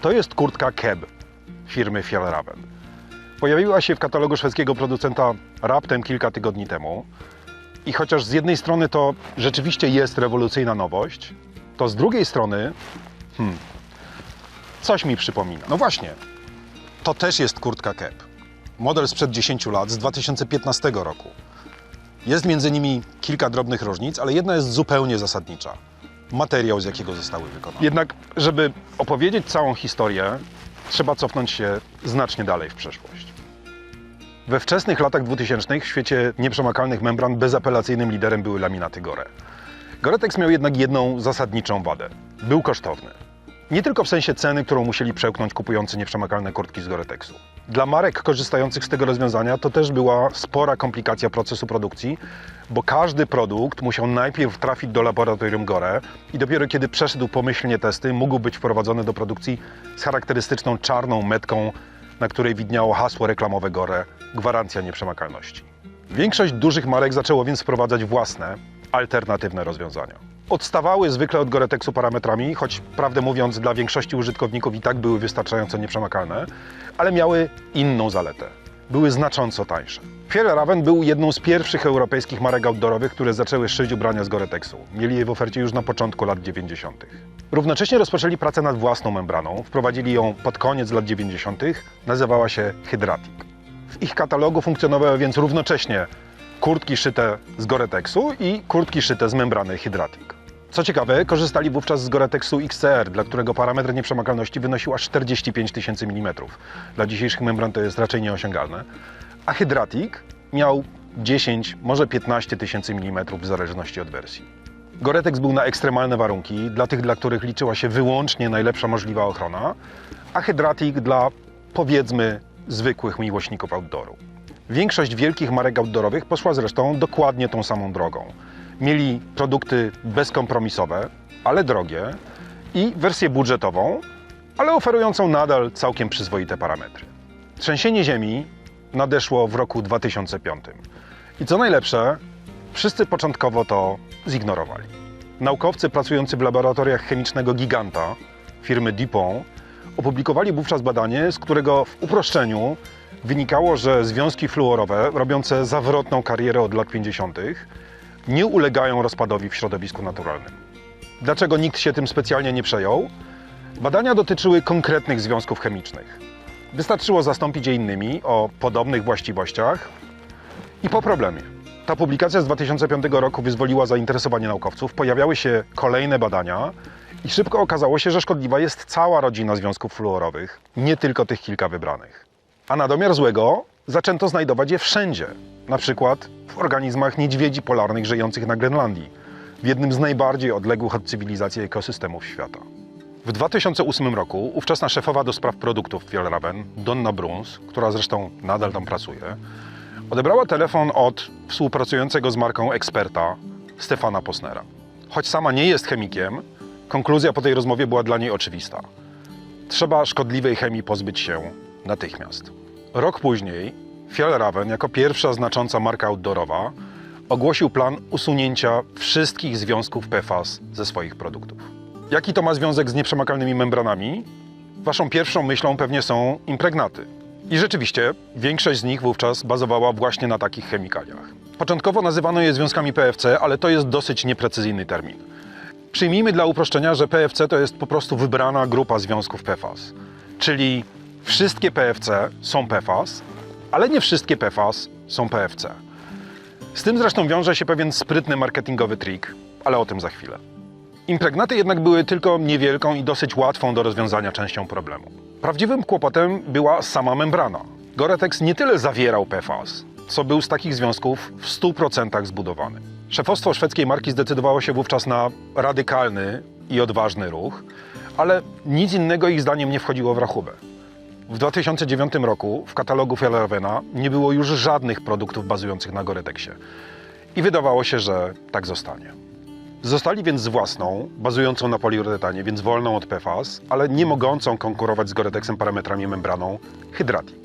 To jest kurtka Keb firmy Fjällraven. Pojawiła się w katalogu szwedzkiego producenta raptem kilka tygodni temu. I chociaż z jednej strony to rzeczywiście jest rewolucyjna nowość, to z drugiej strony, hmm, coś mi przypomina. No właśnie, to też jest kurtka Keb. Model sprzed 10 lat, z 2015 roku. Jest między nimi kilka drobnych różnic, ale jedna jest zupełnie zasadnicza. Materiał, z jakiego zostały wykonane. Jednak, żeby opowiedzieć całą historię, trzeba cofnąć się znacznie dalej w przeszłość. We wczesnych latach 2000 w świecie nieprzemakalnych membran bezapelacyjnym liderem były laminaty Gore. Goretex miał jednak jedną zasadniczą wadę. Był kosztowny. Nie tylko w sensie ceny, którą musieli przełknąć kupujący nieprzemakalne kurtki z Goretexu. Dla marek korzystających z tego rozwiązania to też była spora komplikacja procesu produkcji, bo każdy produkt musiał najpierw trafić do laboratorium Gore i dopiero kiedy przeszedł pomyślnie testy, mógł być wprowadzony do produkcji z charakterystyczną czarną metką, na której widniało hasło reklamowe Gore gwarancja nieprzemakalności. Większość dużych marek zaczęło więc wprowadzać własne, alternatywne rozwiązania. Odstawały zwykle od Goretexu parametrami, choć prawdę mówiąc dla większości użytkowników i tak były wystarczająco nieprzemakalne, ale miały inną zaletę. Były znacząco tańsze. Fjällraven był jedną z pierwszych europejskich marek outdoorowych, które zaczęły szyć ubrania z Goretexu. Mieli je w ofercie już na początku lat 90. Równocześnie rozpoczęli pracę nad własną membraną, wprowadzili ją pod koniec lat 90. Nazywała się Hydratic. W ich katalogu funkcjonowały więc równocześnie kurtki szyte z Goretexu i kurtki szyte z membrany Hydratic. Co ciekawe, korzystali wówczas z Goretexu XCR, dla którego parametr nieprzemakalności wynosił aż 45 tysięcy mm. Dla dzisiejszych membran to jest raczej nieosiągalne. A Hydratic miał 10, może 15 tysięcy mm w zależności od wersji. Goretex był na ekstremalne warunki, dla tych, dla których liczyła się wyłącznie najlepsza możliwa ochrona, a Hydratic dla, powiedzmy, zwykłych miłośników outdooru. Większość wielkich marek outdoorowych poszła zresztą dokładnie tą samą drogą. Mieli produkty bezkompromisowe, ale drogie i wersję budżetową, ale oferującą nadal całkiem przyzwoite parametry. Trzęsienie ziemi nadeszło w roku 2005. I co najlepsze, wszyscy początkowo to zignorowali. Naukowcy pracujący w laboratoriach chemicznego giganta firmy DuPont opublikowali wówczas badanie, z którego w uproszczeniu wynikało, że związki fluorowe robiące zawrotną karierę od lat 50. nie ulegają rozpadowi w środowisku naturalnym. Dlaczego nikt się tym specjalnie nie przejął? Badania dotyczyły konkretnych związków chemicznych. Wystarczyło zastąpić je innymi o podobnych właściwościach i po problemie. Ta publikacja z 2005 roku wyzwoliła zainteresowanie naukowców, pojawiały się kolejne badania i szybko okazało się, że szkodliwa jest cała rodzina związków fluorowych, nie tylko tych kilka wybranych. A na domiar złego zaczęto znajdować je wszędzie, na przykład w organizmach niedźwiedzi polarnych żyjących na Grenlandii, w jednym z najbardziej odległych od cywilizacji ekosystemów świata. W 2008 roku ówczesna szefowa do spraw produktów Fjällraven, Donna Bruns, która zresztą nadal tam pracuje, odebrała telefon od współpracującego z marką eksperta Stefana Posnera. Choć sama nie jest chemikiem, konkluzja po tej rozmowie była dla niej oczywista. Trzeba szkodliwej chemii pozbyć się natychmiast. Rok później Fjällraven, jako pierwsza znacząca marka outdoorowa, ogłosił plan usunięcia wszystkich związków PFAS ze swoich produktów. Jaki to ma związek z nieprzemakalnymi membranami? Waszą pierwszą myślą pewnie są impregnaty. I rzeczywiście większość z nich wówczas bazowała właśnie na takich chemikaliach. Początkowo nazywano je związkami PFC, ale to jest dosyć nieprecyzyjny termin. Przyjmijmy dla uproszczenia, że PFC to jest po prostu wybrana grupa związków PFAS. Czyli wszystkie PFC są PFAS, ale nie wszystkie PFAS są PFC. Z tym zresztą wiąże się pewien sprytny marketingowy trik, ale o tym za chwilę. Impregnaty jednak były tylko niewielką i dosyć łatwą do rozwiązania częścią problemu. Prawdziwym kłopotem była sama membrana. Goretex nie tyle zawierał PFAS, co był z takich związków w 100% zbudowany. Szefostwo szwedzkiej marki zdecydowało się wówczas na radykalny i odważny ruch, ale nic innego ich zdaniem nie wchodziło w rachubę. W 2009 roku w katalogu Fjällravena nie było już żadnych produktów bazujących na Goretexie. I wydawało się, że tak zostanie. Zostali więc z własną, bazującą na poliuretanie, więc wolną od PFAS, ale nie mogącą konkurować z Goretexem parametrami membraną Hydratic.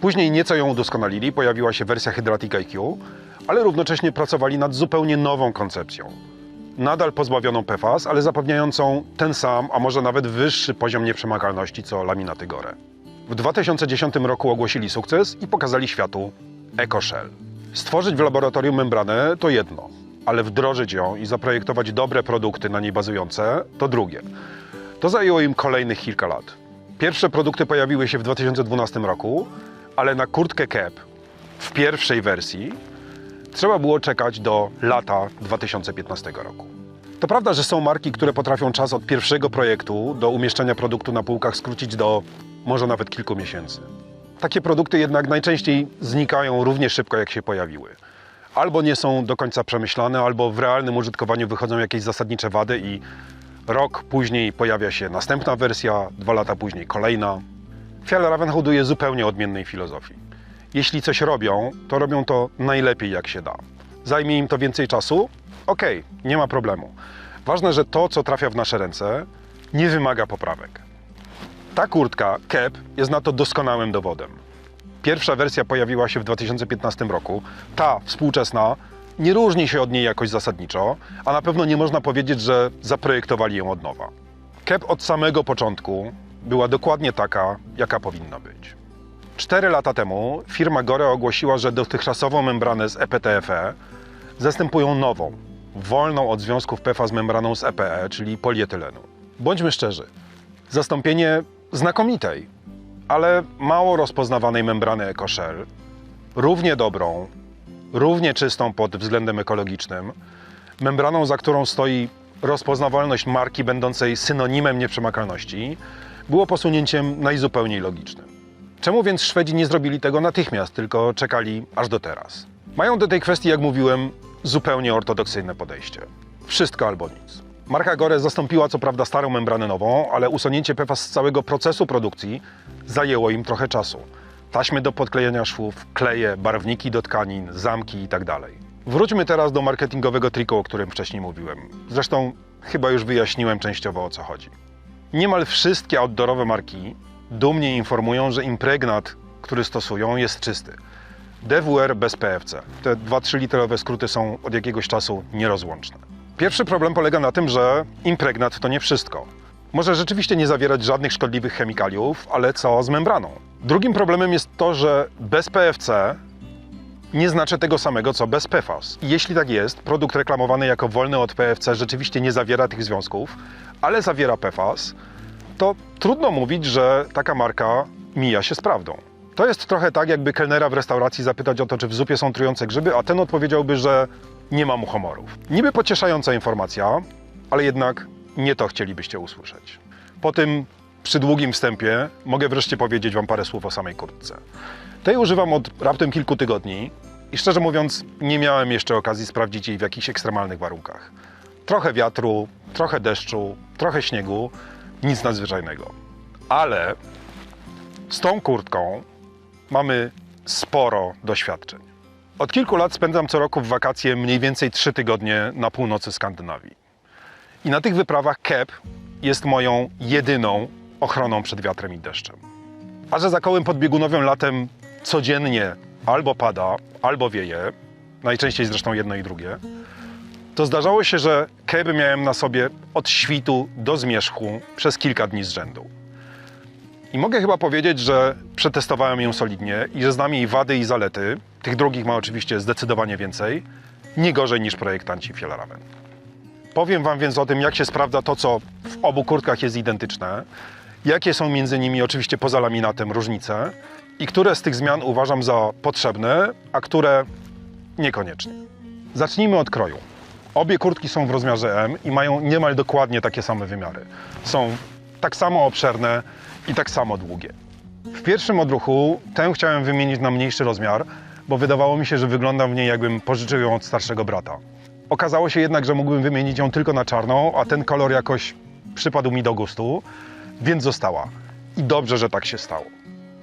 Później nieco ją udoskonalili, pojawiła się wersja Hydratic IQ, ale równocześnie pracowali nad zupełnie nową koncepcją. Nadal pozbawioną PFAS, ale zapewniającą ten sam, a może nawet wyższy poziom nieprzemakalności co laminaty Gore. W 2010 roku ogłosili sukces i pokazali światu EcoShell. Stworzyć w laboratorium membranę to jedno, ale wdrożyć ją i zaprojektować dobre produkty na niej bazujące to drugie. To zajęło im kolejnych kilka lat. Pierwsze produkty pojawiły się w 2012 roku, ale na kurtkę CAP w pierwszej wersji trzeba było czekać do lata 2015 roku. To prawda, że są marki, które potrafią czas od pierwszego projektu do umieszczenia produktu na półkach skrócić do może nawet kilku miesięcy. Takie produkty jednak najczęściej znikają równie szybko, jak się pojawiły. Albo nie są do końca przemyślane, albo w realnym użytkowaniu wychodzą jakieś zasadnicze wady i rok później pojawia się następna wersja, dwa lata później kolejna. Fjallraven hoduje zupełnie odmiennej filozofii. Jeśli coś robią, to robią to najlepiej jak się da. Zajmie im to więcej czasu? Okej, nie ma problemu. Ważne, że to, co trafia w nasze ręce, nie wymaga poprawek. Ta kurtka, Cap, jest na to doskonałym dowodem. Pierwsza wersja pojawiła się w 2015 roku. Ta, współczesna, nie różni się od niej jakoś zasadniczo, a na pewno nie można powiedzieć, że zaprojektowali ją od nowa. Cap od samego początku była dokładnie taka, jaka powinna być. Cztery lata temu firma Gore ogłosiła, że dotychczasową membranę z E EPTFE zastępują nową, wolną od związków PFAS membraną z EPE, czyli polietylenu. Bądźmy szczerzy, zastąpienie znakomitej, ale mało rozpoznawanej membrany EcoShell, równie dobrą, równie czystą pod względem ekologicznym, membraną, za którą stoi rozpoznawalność marki będącej synonimem nieprzemakalności, było posunięciem najzupełniej logicznym. Czemu więc Szwedzi nie zrobili tego natychmiast, tylko czekali aż do teraz? Mają do tej kwestii, jak mówiłem, zupełnie ortodoksyjne podejście. Wszystko albo nic. Marka Gore zastąpiła co prawda starą membranę nową, ale usunięcie PFAS z całego procesu produkcji zajęło im trochę czasu. Taśmy do podklejenia szwów, kleje, barwniki do tkanin, zamki itd. Wróćmy teraz do marketingowego triku, o którym wcześniej mówiłem. Zresztą chyba już wyjaśniłem częściowo o co chodzi. Niemal wszystkie outdoorowe marki dumnie informują, że impregnat, który stosują, jest czysty. DWR bez PFC. Te 2-3 litrowe skróty są od jakiegoś czasu nierozłączne. Pierwszy problem polega na tym, że impregnat to nie wszystko. Może rzeczywiście nie zawierać żadnych szkodliwych chemikaliów, ale co z membraną? Drugim problemem jest to, że bez PFC nie znaczy tego samego co bez PFAS. Jeśli tak jest, produkt reklamowany jako wolny od PFC rzeczywiście nie zawiera tych związków, ale zawiera PFAS, to trudno mówić, że taka marka mija się z prawdą. To jest trochę tak, jakby kelnera w restauracji zapytać o to, czy w zupie są trujące grzyby, a ten odpowiedziałby, że nie ma muchomorów. Niby pocieszająca informacja, ale jednak nie to chcielibyście usłyszeć. Po tym przydługim wstępie mogę wreszcie powiedzieć Wam parę słów o samej kurtce. Tej używam od raptem kilku tygodni i szczerze mówiąc nie miałem jeszcze okazji sprawdzić jej w jakichś ekstremalnych warunkach. Trochę wiatru, trochę deszczu, trochę śniegu, nic nadzwyczajnego. Ale z tą kurtką mamy sporo doświadczeń. Od kilku lat spędzam co roku w wakacje mniej więcej trzy tygodnie na północy Skandynawii. I na tych wyprawach KEP jest moją jedyną ochroną przed wiatrem i deszczem. A że za kołem podbiegunowym latem codziennie albo pada, albo wieje, najczęściej zresztą jedno i drugie, to zdarzało się, że keby miałem na sobie od świtu do zmierzchu przez kilka dni z rzędu. I mogę chyba powiedzieć, że przetestowałem ją solidnie i że znam jej wady i zalety. Tych drugich ma oczywiście zdecydowanie więcej. Nie gorzej niż projektanci Fjellraven. Powiem Wam więc o tym, jak się sprawdza to, co w obu kurtkach jest identyczne, jakie są między nimi oczywiście poza laminatem różnice i które z tych zmian uważam za potrzebne, a które niekoniecznie. Zacznijmy od kroju. Obie kurtki są w rozmiarze M i mają niemal dokładnie takie same wymiary. Są tak samo obszerne i tak samo długie. W pierwszym odruchu tę chciałem wymienić na mniejszy rozmiar, bo wydawało mi się, że wyglądam w niej jakbym pożyczył ją od starszego brata. Okazało się jednak, że mógłbym wymienić ją tylko na czarną, a ten kolor jakoś przypadł mi do gustu, więc została. I dobrze, że tak się stało.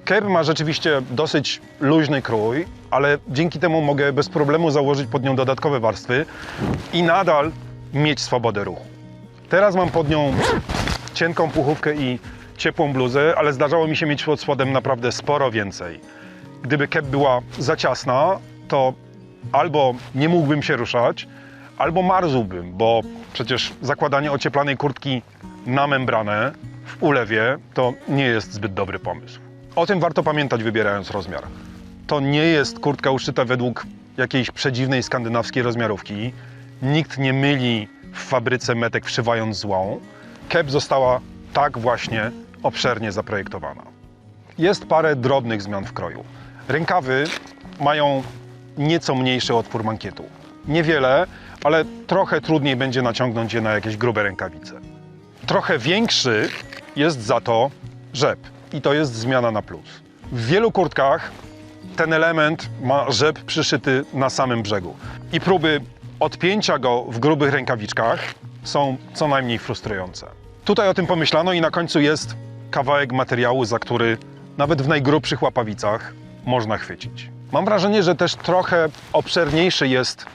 Cape ma rzeczywiście dosyć luźny krój, ale dzięki temu mogę bez problemu założyć pod nią dodatkowe warstwy i nadal mieć swobodę ruchu. Teraz mam pod nią cienką puchówkę i ciepłą bluzę, ale zdarzało mi się mieć pod spodem naprawdę sporo więcej. Gdyby kep była za ciasna, to albo nie mógłbym się ruszać, albo marzłbym, bo przecież zakładanie ocieplanej kurtki na membranę w ulewie to nie jest zbyt dobry pomysł. O tym warto pamiętać, wybierając rozmiar. To nie jest kurtka uszyta według jakiejś przedziwnej skandynawskiej rozmiarówki. Nikt nie myli w fabryce metek wszywając złą. Kep została tak właśnie obszernie zaprojektowana. Jest parę drobnych zmian w kroju. Rękawy mają nieco mniejszy otwór mankietu. Niewiele, ale trochę trudniej będzie naciągnąć je na jakieś grube rękawice. Trochę większy jest za to rzep i to jest zmiana na plus. W wielu kurtkach ten element ma rzep przyszyty na samym brzegu i próby odpięcia go w grubych rękawiczkach są co najmniej frustrujące. Tutaj o tym pomyślano i na końcu jest kawałek materiału, za który nawet w najgrubszych łapawicach można chwycić. Mam wrażenie, że też trochę obszerniejszy jest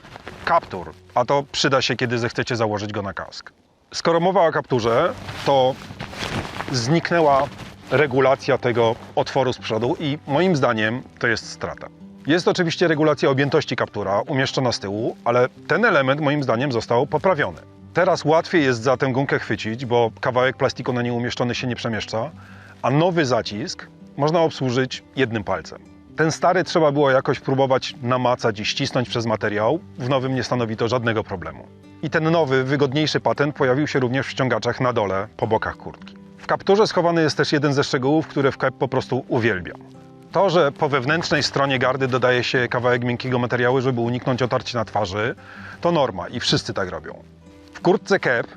kaptur, a to przyda się, kiedy zechcecie założyć go na kask. Skoro mowa o kapturze, to zniknęła regulacja tego otworu z przodu i moim zdaniem to jest strata. Jest oczywiście regulacja objętości kaptura umieszczona z tyłu, ale ten element moim zdaniem został poprawiony. Teraz łatwiej jest za tę gumkę chwycić, bo kawałek plastiku na niej umieszczony się nie przemieszcza, a nowy zacisk można obsłużyć jednym palcem. Ten stary trzeba było jakoś próbować namacać i ścisnąć przez materiał. W nowym nie stanowi to żadnego problemu. I ten nowy, wygodniejszy patent pojawił się również w ściągaczach na dole, po bokach kurtki. W kapturze schowany jest też jeden ze szczegółów, które w Kep po prostu uwielbiam. To, że po wewnętrznej stronie gardy dodaje się kawałek miękkiego materiału, żeby uniknąć otarcia na twarzy, to norma i wszyscy tak robią. W kurtce Kep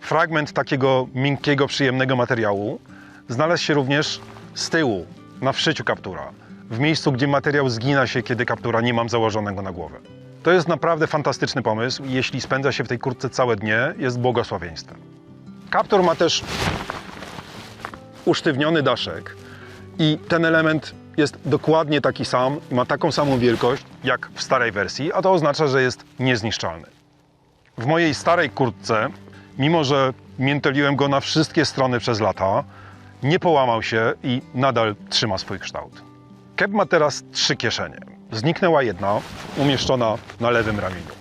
fragment takiego miękkiego, przyjemnego materiału znalazł się również z tyłu, na wszyciu kaptura, w miejscu, gdzie materiał zgina się, kiedy kaptura nie mam założonego na głowę. To jest naprawdę fantastyczny pomysł i jeśli spędza się w tej kurtce całe dnie, jest błogosławieństwem. Kaptur ma też usztywniony daszek i ten element jest dokładnie taki sam ma taką samą wielkość jak w starej wersji, a to oznacza, że jest niezniszczalny. W mojej starej kurtce, mimo że miętoliłem go na wszystkie strony przez lata, nie połamał się i nadal trzyma swój kształt. Kep ma teraz trzy kieszenie. Zniknęła jedna, umieszczona na lewym ramieniu.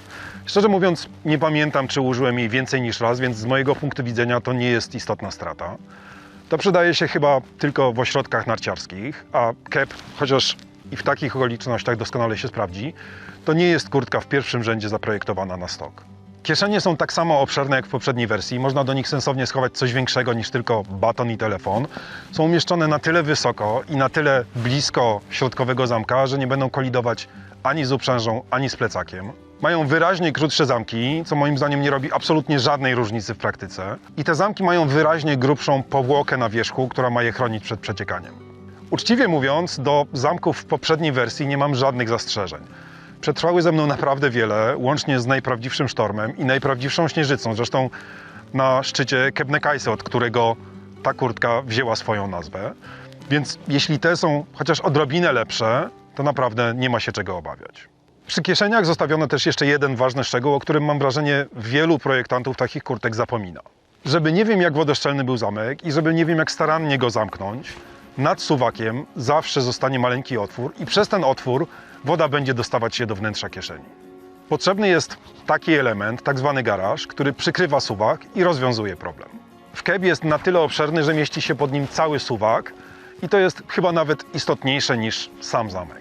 Szczerze mówiąc, nie pamiętam, czy użyłem jej więcej niż raz, więc z mojego punktu widzenia to nie jest istotna strata. To przydaje się chyba tylko w ośrodkach narciarskich, a kep, chociaż i w takich okolicznościach doskonale się sprawdzi, to nie jest kurtka w pierwszym rzędzie zaprojektowana na stok. Kieszenie są tak samo obszerne jak w poprzedniej wersji. Można do nich sensownie schować coś większego niż tylko baton i telefon. Są umieszczone na tyle wysoko i na tyle blisko środkowego zamka, że nie będą kolidować ani z uprzężą, ani z plecakiem. Mają wyraźnie krótsze zamki, co moim zdaniem nie robi absolutnie żadnej różnicy w praktyce. I te zamki mają wyraźnie grubszą powłokę na wierzchu, która ma je chronić przed przeciekaniem. Uczciwie mówiąc, do zamków w poprzedniej wersji nie mam żadnych zastrzeżeń. Przetrwały ze mną naprawdę wiele, łącznie z najprawdziwszym sztormem i najprawdziwszą śnieżycą. Zresztą na szczycie Kebnekaise, od którego ta kurtka wzięła swoją nazwę. Więc jeśli te są chociaż odrobinę lepsze, to naprawdę nie ma się czego obawiać. Przy kieszeniach zostawiono też jeszcze jeden ważny szczegół, o którym mam wrażenie wielu projektantów takich kurtek zapomina. Żeby nie wiem jak wodoszczelny był zamek i żeby nie wiem jak starannie go zamknąć, nad suwakiem zawsze zostanie maleńki otwór i przez ten otwór woda będzie dostawać się do wnętrza kieszeni. Potrzebny jest taki element, tak zwany garaż, który przykrywa suwak i rozwiązuje problem. W Keb jest na tyle obszerny, że mieści się pod nim cały suwak i to jest chyba nawet istotniejsze niż sam zamek.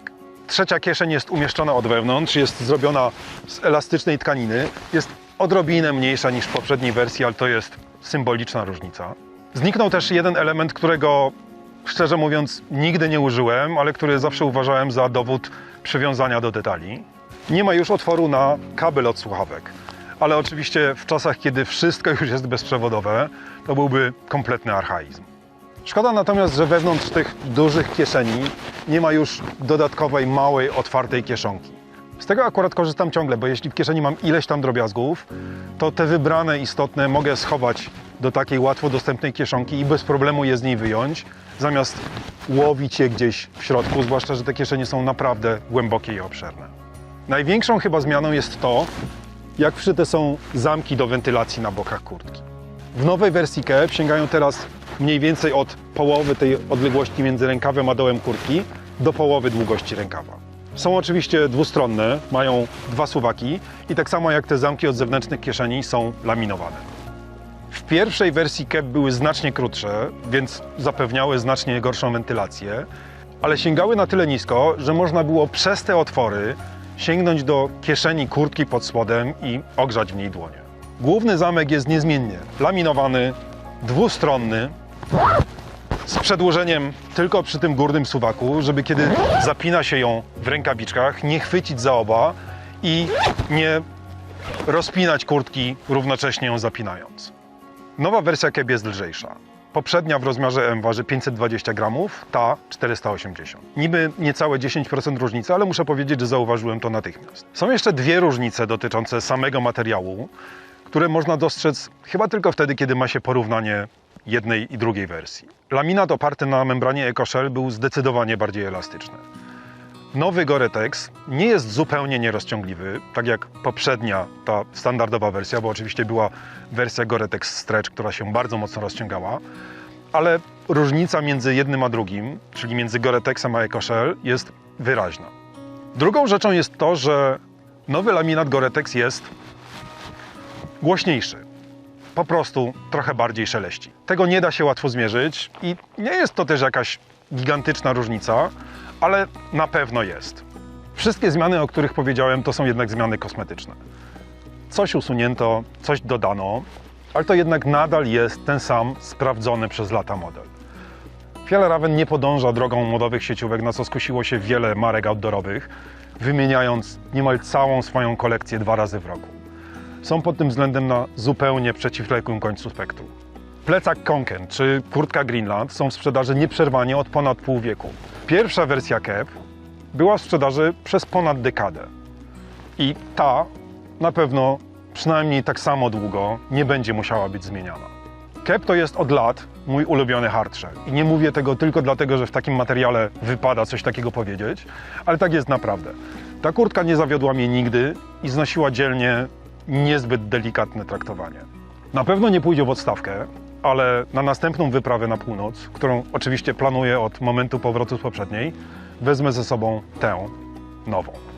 Trzecia kieszeń jest umieszczona od wewnątrz, jest zrobiona z elastycznej tkaniny, jest odrobinę mniejsza niż w poprzedniej wersji, ale to jest symboliczna różnica. Zniknął też jeden element, którego szczerze mówiąc nigdy nie użyłem, ale który zawsze uważałem za dowód przywiązania do detali. Nie ma już otworu na kabel od słuchawek, ale oczywiście w czasach, kiedy wszystko już jest bezprzewodowe, to byłby kompletny archaizm. Szkoda natomiast, że wewnątrz tych dużych kieszeni nie ma już dodatkowej, małej, otwartej kieszonki. Z tego akurat korzystam ciągle, bo jeśli w kieszeni mam ileś tam drobiazgów, to te wybrane istotne mogę schować do takiej łatwo dostępnej kieszonki i bez problemu je z niej wyjąć, zamiast łowić je gdzieś w środku, zwłaszcza, że te kieszenie są naprawdę głębokie i obszerne. Największą chyba zmianą jest to, jak wszyte są zamki do wentylacji na bokach kurtki. W nowej wersji Kep sięgają teraz mniej więcej od połowy tej odległości między rękawem a dołem kurtki do połowy długości rękawa. Są oczywiście dwustronne, mają dwa suwaki i tak samo jak te zamki od zewnętrznych kieszeni są laminowane. W pierwszej wersji KEP były znacznie krótsze, więc zapewniały znacznie gorszą wentylację, ale sięgały na tyle nisko, że można było przez te otwory sięgnąć do kieszeni kurtki pod spodem i ogrzać w niej dłonie. Główny zamek jest niezmiennie laminowany, dwustronny, z przedłużeniem tylko przy tym górnym suwaku, żeby kiedy zapina się ją w rękawiczkach, nie chwycić za oba i nie rozpinać kurtki, równocześnie ją zapinając. Nowa wersja KEB jest lżejsza. Poprzednia w rozmiarze M waży 520 gramów, ta 480. Niby niecałe 10% różnicy, ale muszę powiedzieć, że zauważyłem to natychmiast. Są jeszcze dwie różnice dotyczące samego materiału, które można dostrzec chyba tylko wtedy, kiedy ma się porównanie jednej i drugiej wersji. Laminat oparty na membranie EcoShell był zdecydowanie bardziej elastyczny. Nowy Gore-Tex nie jest zupełnie nierozciągliwy, tak jak poprzednia, ta standardowa wersja, bo oczywiście była wersja Gore-Tex Stretch, która się bardzo mocno rozciągała, ale różnica między jednym a drugim, czyli między Gore-Texem a EcoShell jest wyraźna. Drugą rzeczą jest to, że nowy laminat Gore-Tex jest głośniejszy. Po prostu trochę bardziej szeleści. Tego nie da się łatwo zmierzyć i nie jest to też jakaś gigantyczna różnica, ale na pewno jest. Wszystkie zmiany, o których powiedziałem, to są jednak zmiany kosmetyczne. Coś usunięto, coś dodano, ale to jednak nadal jest ten sam sprawdzony przez lata model. Fjallraven nie podąża drogą modowych sieciówek, na co skusiło się wiele marek outdoorowych, wymieniając niemal całą swoją kolekcję dwa razy w roku. Są pod tym względem na zupełnie przeciwległym końcu spektrum. Plecak Konken czy kurtka Greenland są w sprzedaży nieprzerwanie od ponad pół wieku. Pierwsza wersja KEP była w sprzedaży przez ponad dekadę. I ta na pewno przynajmniej tak samo długo nie będzie musiała być zmieniana. KEP to jest od lat mój ulubiony hardshell. I nie mówię tego tylko dlatego, że w takim materiale wypada coś takiego powiedzieć, ale tak jest naprawdę. Ta kurtka nie zawiodła mnie nigdy i znosiła dzielnie niezbyt delikatne traktowanie. Na pewno nie pójdzie w odstawkę, ale na następną wyprawę na północ, którą oczywiście planuję od momentu powrotu z poprzedniej, wezmę ze sobą tę nową.